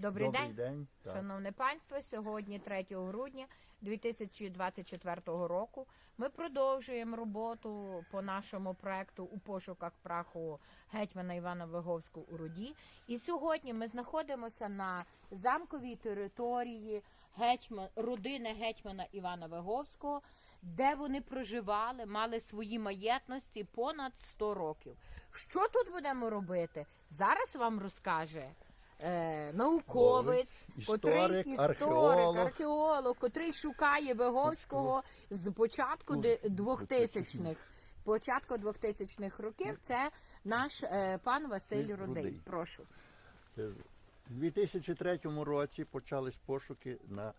Добрий, Добрий день, день. Шановне панство. Сьогодні, 3 грудня 2024 року, ми продовжуємо роботу по нашому проекту у пошуках праху гетьмана Івана Виговського у Руді. І сьогодні ми знаходимося на замковій території гетьман, родини гетьмана Івана Виговського, де вони проживали, мали свої маєтності понад 100 років. Що тут будемо робити? Зараз вам розкаже е, науковець, Історик, котрий історик, археолог. археолог, котрий шукає Виговського з початку Ну, 2000-х. Початку 2000-х років це наш е, пан Василь Рудий. Прошу. Е, У 2003 році почались пошуки на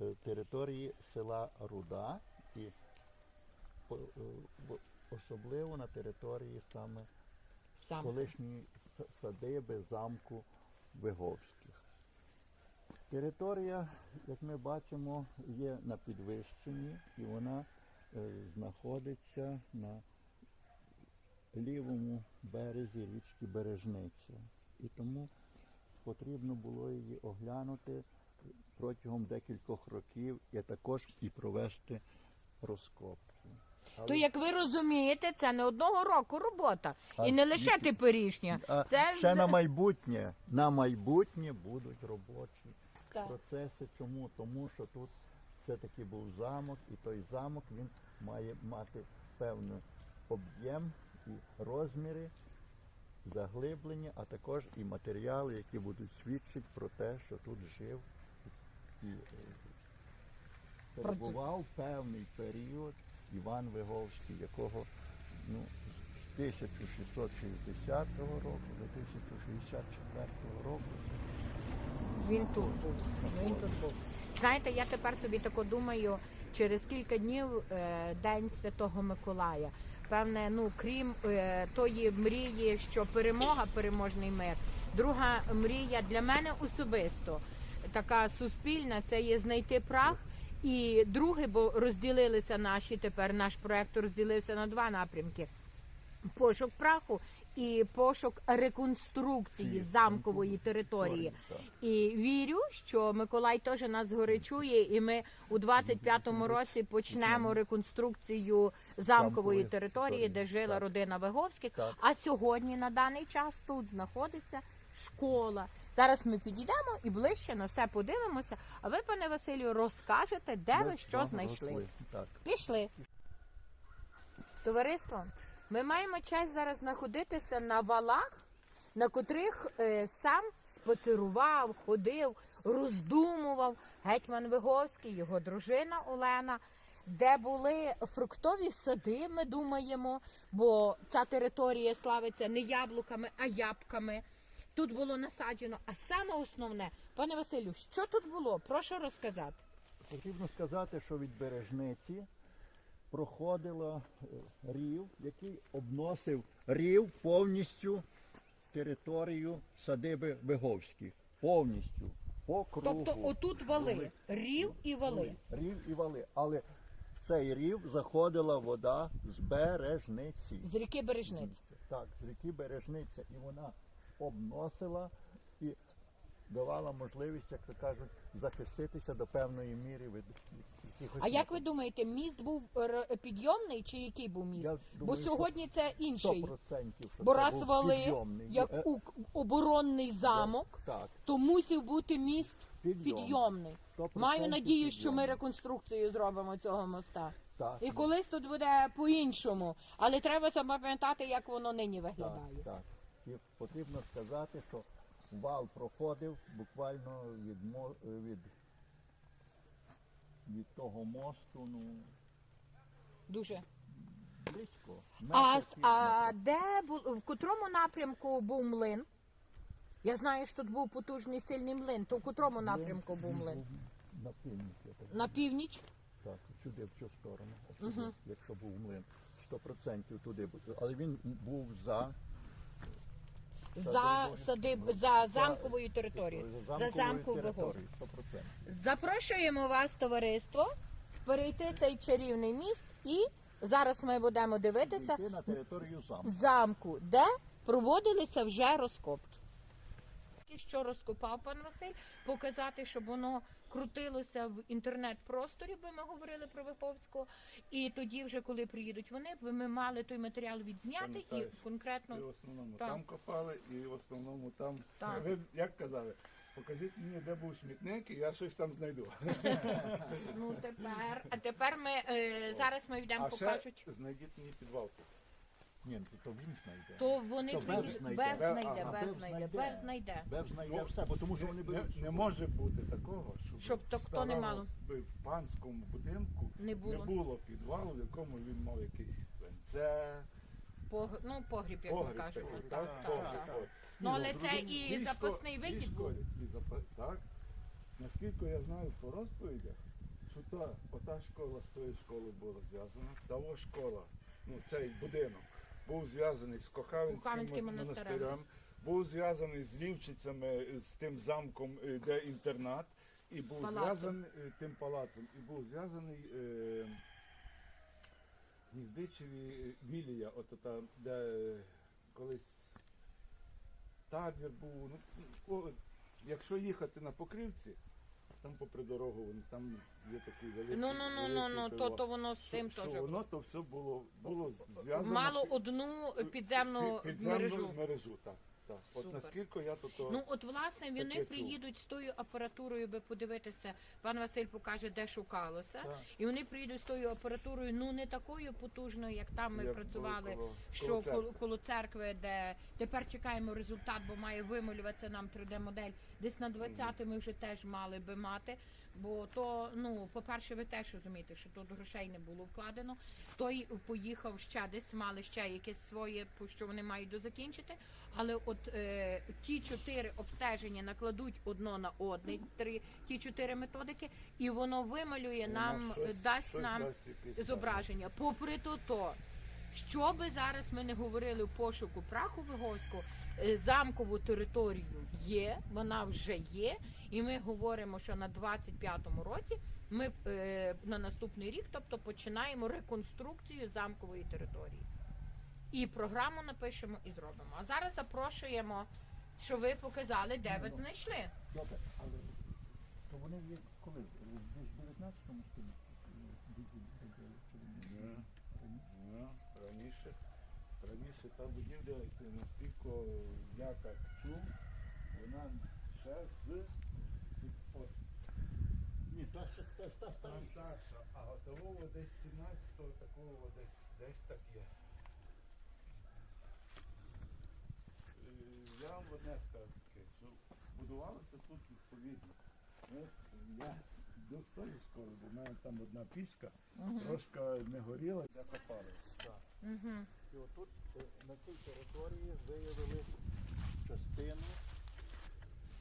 е, території села Руда і е, особливо на території саме Сам. колишньої садиби замку Виговських. Територія, як ми бачимо, є на підвищенні і вона е, знаходиться на лівому березі річки Бережниця. І тому потрібно було її оглянути протягом декількох років і також і провести розкопки. То, як ви розумієте, це не одного року робота. І не лише теперішня. А Це ще на майбутнє. На майбутнє будуть робочі Так. процеси. Чому? Тому що тут все-таки був замок, і той замок він має мати певний об'єм і розміри, заглиблення, а також і матеріали, які будуть свідчити про те, що тут жив і е, перебував певний період Іван Виговський, якого ну, з 1660 року до 1064 року це Він тут був. Він тут був. Знаєте, я тепер собі тако думаю, через кілька днів е, День Святого Миколая. Певне, ну крім е, тої мрії, що перемога, переможний мир. Друга мрія для мене особисто така суспільна це є знайти прах. І друге, бо розділилися наші тепер наш проект розділився на два напрямки: пошук праху і пошук реконструкції Ці замкової території. І вірю, що Миколай теж нас горичує, і ми у 25-му році почнемо реконструкцію замкової території, де жила родина Виговських. А сьогодні на даний час тут знаходиться школа. Зараз ми підійдемо і ближче на все подивимося. А ви, пане Василю, розкажете, де ви що вам знайшли. росли. Так. Пішли. Товариство, ми маємо честь зараз знаходитися на валах, на котрих е, сам споцирував, ходив, роздумував гетьман Виговський, його дружина Олена, де були фруктові сади, ми думаємо, бо ця територія славиться не яблуками, а ябками. Тут було насаджено. А саме основне, пане Василю, що тут було? Прошу розказати. Потрібно сказати, що від бережниці проходило е, рів, який обносив рів повністю територію садиби Виговських. Повністю. По кругу. Тобто отут вали, рів і вали. Рів і вали. Але в цей рів заходила вода з бережниці. З ріки Бережниці. Так, з ріки Бережниця. І вона обносила і давала можливість, як то кажуть, захиститися до певної міри від якихось. А як ви думаєте, міст був р- підйомний чи який був міст? Я Бо думаю, сьогодні це інший. 100%, що Бо це раз був вали, підйомний. як Е, у к- оборонний замок, Так, то мусив бути міст Підйомний. підйомний. 100% Маю надію, що ми підйомний. реконструкцію зробимо цього моста. так. І колись тут буде по-іншому. Але треба запам'ятати, як воно нині Так, виглядає. так. І потрібно сказати, що вал проходив буквально від, мо- від, від того мосту, ну, Дуже. близько. А, метр а де бу- в котрому напрямку був млин? Я знаю, що тут був потужний сильний млин. То в котрому напрямку був млин? На північ, я так На північ? Так, сюди в цю сторону, сюди, якщо був млин, 100% туди. Але він був за За садиб за замковою територією. За територією, 100%. Запрошуємо вас, товариство, перейти цей чарівний міст і зараз ми будемо дивитися Йти на територію замку. замку, де проводилися вже розкопки. Що розкопав пан Василь, показати, щоб воно крутилося в інтернет-просторі, бо ми говорили про Виховського. І тоді, вже коли приїдуть вони, б ми мали той матеріал відзняти і Пам'ятаєш? конкретно І в основному Так. там копали, і в основному там. Так. Ви як казали, покажіть мені, де був смітник, і я щось там знайду. ну тепер. А тепер ми е, зараз ми йдемо, А ще покажуть. знайдіть мені підвалку. Ні, то, то він знайде. То вони То Бев знайде. Бев Бев- знайде, ага, Бев Бев знайде, знайде. Бев знайде. Бев знайде Ну, все, бо тому що вони Не, беруть. не може бути такого, щоб, Щоб то хто не мало. би в панському будинку Не було. не було підвалу, в якому він мав якийсь венце, Пог... Ну, погріб, як ми погріб. кажемо. такий, Так, так, так, погріб, так. от. Ну, але Ну, це і Ліжко- запасний вихід ліжко був. і запа- Так. Наскільки я знаю по розповідях, що та, ота школа з тою школою була зв'язана, та о школа, ну цей будинок, був зв'язаний з Кохавинським монастирем. монастирем, був зв'язаний з Лівчицями, з тим замком, е, де інтернат, і був зв'язаний е, тим палацом, і був зв'язаний е, Гніздичеві е, Вілія, от та, де колись табір був. Ну, якщо їхати на покривці, там попри дорогу, там є такі великі. Ну, ну, ну, ну, ну, то, то воно з Що- цим що теж. воно то все було, було зв'язано. Мало одну підземну під- підземну мережу. мережу, так. так. От наскільки я то Ну от власне вони чув. приїдуть з тою апаратурою, би подивитися. Пан Василь покаже, де шукалося, Так. і вони приїдуть з тою апаратурою, ну не такою потужною, як там ми як працювали. коло- Що коло коло, церкви. коло церкви, де тепер чекаємо результат, бо має вималюватися нам 3D-модель. Десь на 20 ми вже теж мали би мати. Бо то, ну, по-перше, ви теж розумієте, що тут грошей не було вкладено. Той поїхав ще десь, мали ще якесь своє, що вони мають дозакінчити. Але от е, ті чотири обстеження накладуть одно на одне, три, ті чотири методики, і воно вималює нам, щось- дасть щось нам дасть якийсь, зображення. Попри то, то що би зараз ми не говорили в пошуку праху Виговського, е, замкову територію є, вона вже є, і ми говоримо, що на 25-му році ми е, на наступний рік, тобто починаємо реконструкцію замкової території. І програму напишемо і зробимо. А зараз запрошуємо, що ви показали, де ви знайшли. Добре, але то вони є коли? Десь в 19 столітті раніше? Раніше, та будівля, наскільки я так чув, вона ще з, Ні, та ще та, та та старіша. старша, а готового десь 17-го, такого десь, десь так є. Е, Я вам одне скажу таке, що будувалося тут відповідно. Я до стою скоро, бо в мене там одна пічка, трошки не горіла, я копали. Угу. І отут е, на цій території виявили частину,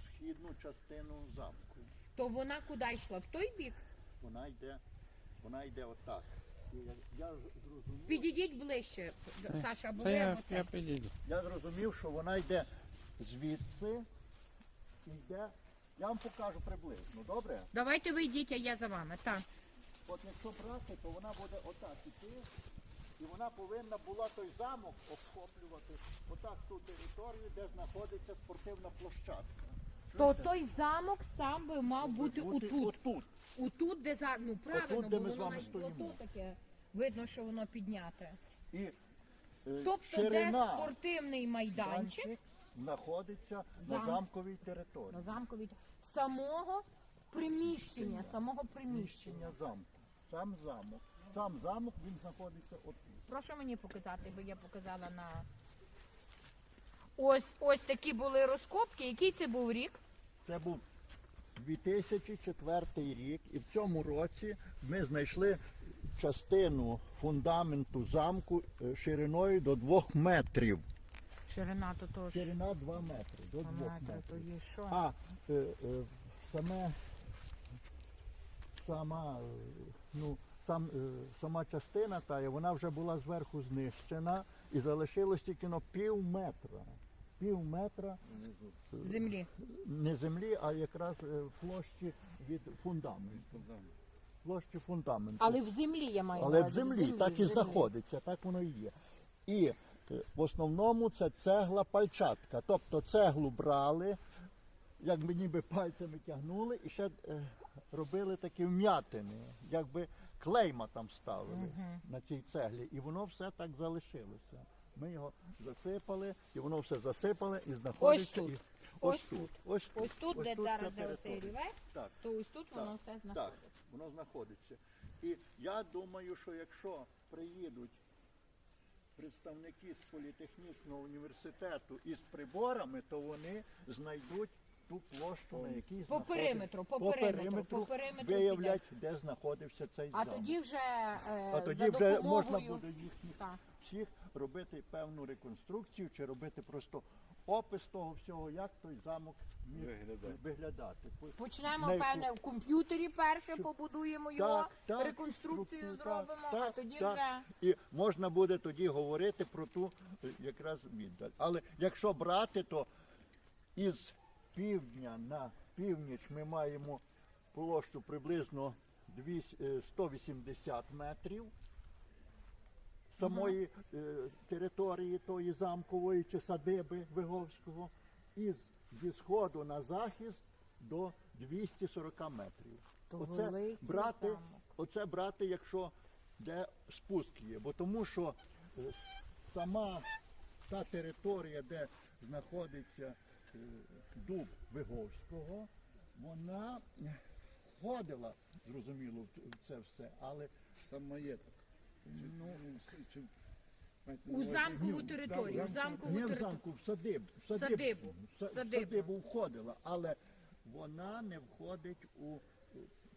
східну частину замку. То вона куди йшла? В той бік? Вона йде, вона йде отак. І я, я зрозумів, Підійдіть ближче, Саша, бо я, оце- я підійду. я зрозумів, що вона йде звідси і йде. Я вам покажу приблизно, добре? Давайте ви йдіть, а я за вами. Так. От якщо брати, то вона буде отак іти, і вона повинна була той замок обхоплювати отак ту територію, де знаходиться спортивна площадка. То той замок сам би мав бути Бути отут. отут. Отут, де за ну правильно, Отут, де бо ми з воно вами навіть стоїмо. плато таке. Видно, що воно підняте. І е, Тобто, де ширина спортивний майданчик знаходиться на Зам- замковій території. на замковій самого приміщення, самого приміщення. Приміщення замку. Сам замок. Сам замок він знаходиться отут. Прошу мені показати, бо я показала на ось ось такі були розкопки. Який це був рік? Це був 2004 рік, і в цьому році ми знайшли частину фундаменту замку е, шириною до 2 метрів. Ширина то то ж Ширина 2 метри, до 2 метри, то є що? А е, е, саме сама, е, ну, сам, е, сама частина та, вона вже була зверху знищена і залишилось тільки на пів метра. Пів метра Землі. не землі, а якраз е, площі від фундаменту. Площі фундаменту. Але в землі я маю. Але в увазі, землі так і в землі. знаходиться, так воно і є. І е, в основному це цегла пальчатка. Тобто цеглу брали, якби ніби пальцями тягнули і ще е, робили такі вм'ятини, якби клейма там ставили на цій цеглі, і воно все так залишилося. Ми його засипали, і воно все засипали і знаходиться. тут. І, Ось тут. Ось тут. Ось тут, де ця зараз де оцей рівець, Так. то ось тут воно все Так, воно знаходиться. І я думаю, що якщо приїдуть представники з політехнічного університету із приборами, то вони знайдуть ту площу, на якій По знаходиться- периметру, по периметру, по периметру виявлять, де знаходився цей А замок. тоді вже, е, а тоді за вже допомогою... можна буде їхніх Так. всіх робити певну реконструкцію чи робити просто опис того всього, як той замок міг Виглядати. виглядати. Почнемо, на певне, в комп'ютері перше побудуємо його, Так, так, реконструкцію так, зробимо, а так, тоді так. вже І можна буде тоді говорити про ту е, якраз віддаль. Але якщо брати, то із півдня на північ ми маємо площу приблизно 200, е, 180 метрів самої е, території тої замкової чи садиби Виговського, і зі сходу на захист до 240 метрів. То Оце великий брати, замок. оце брати, якщо де спуск є, бо тому що е, сама та територія, де знаходиться е, дуб Виговського, вона входила, зрозуміло, в в це все, але Сам маєток. Ну, всі- чи- у замкову Ні, територію, да, в замкову не в територію. замку, в садибу. В садибу, Садибу, в са- в садибу. садибу входила, але вона не входить у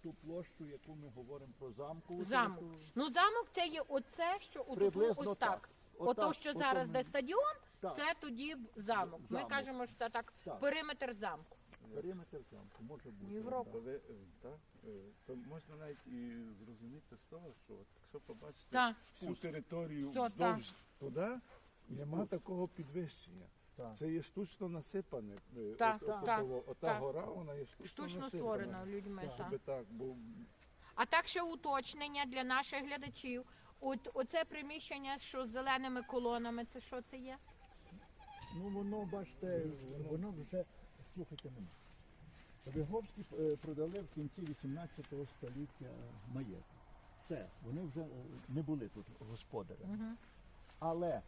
ту площу, яку ми говоримо про замкову Замок. територію. Ну замок це є оце, що отут Приблизно ось так. так. Ото, що ото зараз ми- де стадіон, Так. це тоді замок. Ми Замок. кажемо, що це так, Так. периметр замку. Периметр замку може бути. Європа. То, е, так, е, то можна навіть і зрозуміти з того, що от, якщо побачите Так. всю територію Все, вздовж туди, нема такого підвищення. Так. Це є штучно насипане. Е, Так, от- от- так, от- Ота так. гора, вона є штучно, Штучно насипана. створено людьми. Так. Щоб так, бо А так ще уточнення для наших глядачів. От оце приміщення, що з зеленими колонами, це що це є? Ну воно, бачите, воно вже, слухайте мене. Виговські е, продали в кінці 18 століття маєток. Все, вони вже е, не були тут господарями. Але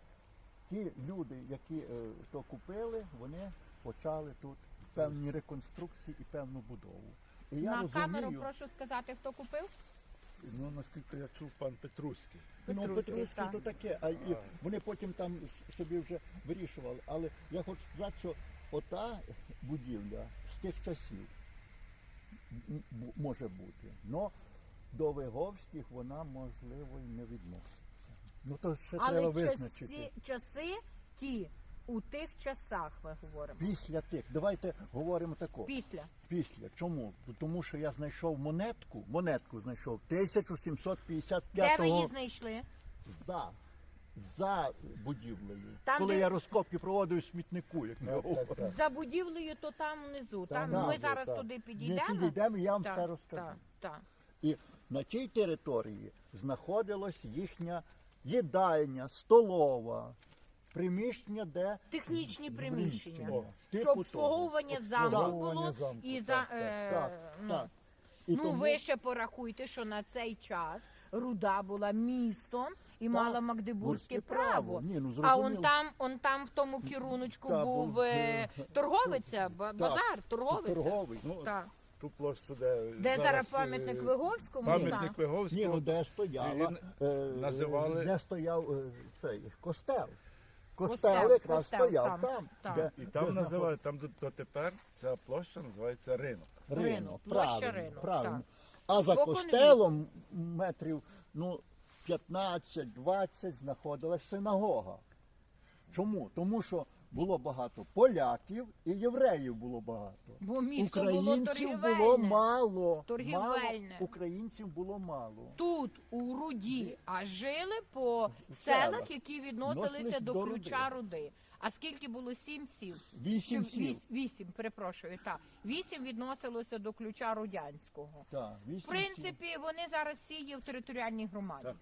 ті люди, які е, то купили, вони почали тут певні реконструкції і певну будову. І я На розумію, камеру прошу сказати, хто купив? ну, наскільки я чув пан Петруський. Ну, Петрушки, Петрушки так. то таке, а і вони потім там собі вже вирішували. Але я хочу сказати, що ота будівля з тих часів може бути. Но до Виговських вона можливо і не відноситься. Ну то ще треба визначити. часи, часи ті, у тих часах ми говоримо. Після тих, давайте говоримо тако. Після. Після. Чому? Тому що я знайшов монетку, монетку знайшов 1755 Де ви її знайшли? за, за будівлею. Там, коли де- я розкопки проводив смітнику, як ми говоримо. За будівлею, то там внизу. Там, Там, ми так, зараз так. туди Ми підійдемо. підійдемо, і я вам Так, все розкажу. Так, так. І на тій території знаходилась їхня їдальня, столова, приміщення, де Технічні приміщення. О, типу Щоб того. обслуговування замку Обслуговування було замку, і так, за так, е, Так, ну, так. І ну тому- ви ще порахуйте, що на цей час руда була містом і мала магдебурзьке право. право. Ні, ну, а он там, он там в тому керуночку Та, був був, е, е, торговиця, ба- базар, торговиця. торговий. Ну, Так. ту площу, де, Де зараз е, пам'ятник Виговському? Пам'ятник так. Ні, ну де стояла, Він е, називали- де стояв е, цей костел. Костел, Костел, якраз костел стояв там, там. де- І там де називають, там до, дотепер ця площа називається ринок. Ринок, Ринок, площа правильно, ринок, правильно. так. А за костелом метрів ну, 15-20 знаходилась синагога. Чому? Тому що було багато поляків і євреїв було багато. Бо місто Українців було торгівельне. мало. Торгівельне. мало. Українців було мало. Тут, у Руді, а жили по селах. селах, які відносилися до до ключа Руди. А скільки було сім сіл? Вісім Чи сіл. віс- Вісім, перепрошую, так. Вісім відносилося до ключа Рудянського. Так, В вісім сіл. принципі, вони зараз всі є в територіальній громаді. Так.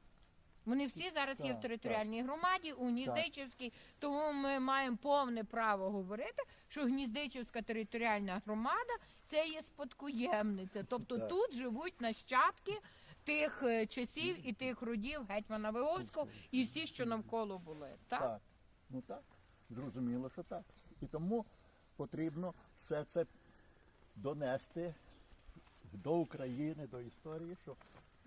Вони всі зараз є в Так, територіальній громаді, у Гніздичівській, тому ми маємо повне право говорити, що Гніздичівська територіальна громада це є спадкоємниця. Тобто Так. тут живуть нащадки тих е, часів і тих родів гетьмана Виговського і всі, що навколо були. Так? Так. Ну так, зрозуміло, що так. І тому потрібно все це донести до України, до історії, що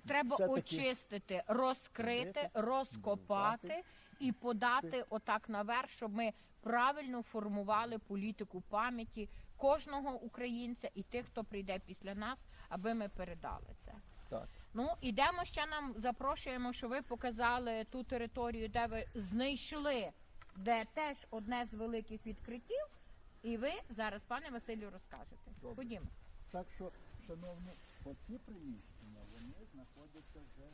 Треба очистити, розкрити, розкопати і подати отак наверх, щоб ми правильно формували політику пам'яті кожного українця і тих, хто прийде після нас, аби ми передали це. так. Ну, ідемо ще нам запрошуємо, що ви показали ту територію, де ви знайшли, де теж одне з великих відкриттів. І ви зараз, пане Василю, розкажете. Добре. Ходімо. Так що, шановні, оці приміщення, вони знаходяться вже